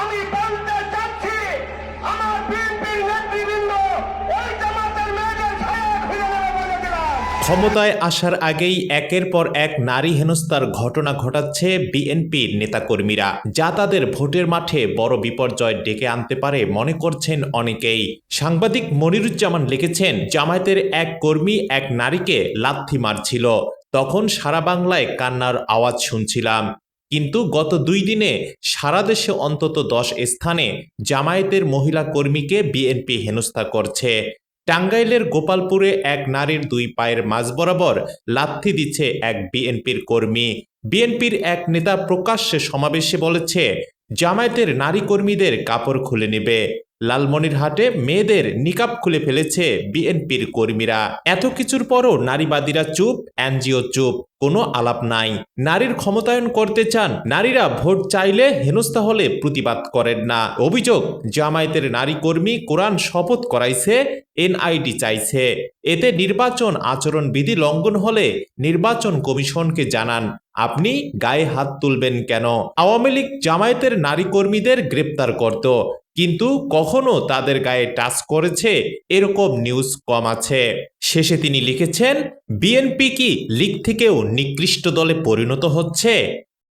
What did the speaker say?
আমি বলতে চাচ্ছি, আমার বিএনপির নেতৃবৃন্দ, ওই জামাতের মেয়েদের ছায়া ক্ষমতায় আসার আগেই একের পর এক নারী হেনস্থার ঘটনা ঘটাচ্ছে বিএনপির নেতাকর্মীরা। যা তাদের ভোটের মাঠে বড় বিপর্যয় ডেকে আনতে পারে মনে করছেন অনেকেই। সাংবাদিক মনিরুজ্জামান লিখেছেন, জামায়াতের এক কর্মী এক নারীকে লাথি মারছিল। তখন সারা বাংলায় কান্নার আওয়াজ শুনছিলাম। কিন্তু গত দুই দিনে সারা দেশে অন্তত দশ স্থানে জামায়াতের মহিলা কর্মীকে বিএনপি হেনস্থা করছে। টাঙ্গাইলের গোপালপুরে এক নারীর দুই পায়ের মাঝ বরাবর লাথি দিচ্ছে এক বিএনপির কর্মী। বিএনপির এক নেতা প্রকাশ্যে সমাবেশে বলেছে, জামায়াতের নারী কর্মীদের কাপড় খুলে নেবে। লালমনিরহাটে মেয়েদের নিকাব খুলে ফেলেছে বিএনপির কর্মীরা। এত কিছুর পরও নারীবাদীরা চুপ, এনজিও চুপ, কোনো আলাপ নাই। নারীর ক্ষমতায়ন করতে চান, নারীরা ভোট চাইলে হেনস্থা হলে প্রতিবাদ করেন না। অভিযোগ, জামায়াতের নারী কর্মী কোরআন শপথ করাইছে, এনআইডি চাইছে। এতে নির্বাচন আচরণ বিধি লঙ্ঘন হলে নির্বাচন কমিশনকে জানান, আপনি গায়ে হাত তুলবেন কেন? আওয়ামী লীগ জামায়াতের নারী কর্মীদের গ্রেপ্তার করত। কিন্তু কখনো তাদের গায়ে টাচ করেছে এরকম নিউজ কম আছে। শেষে তিনি লিখেছেন, বিএনপি কি লিগ থেকেও নিকৃষ্ট দলে পরিণত হচ্ছে?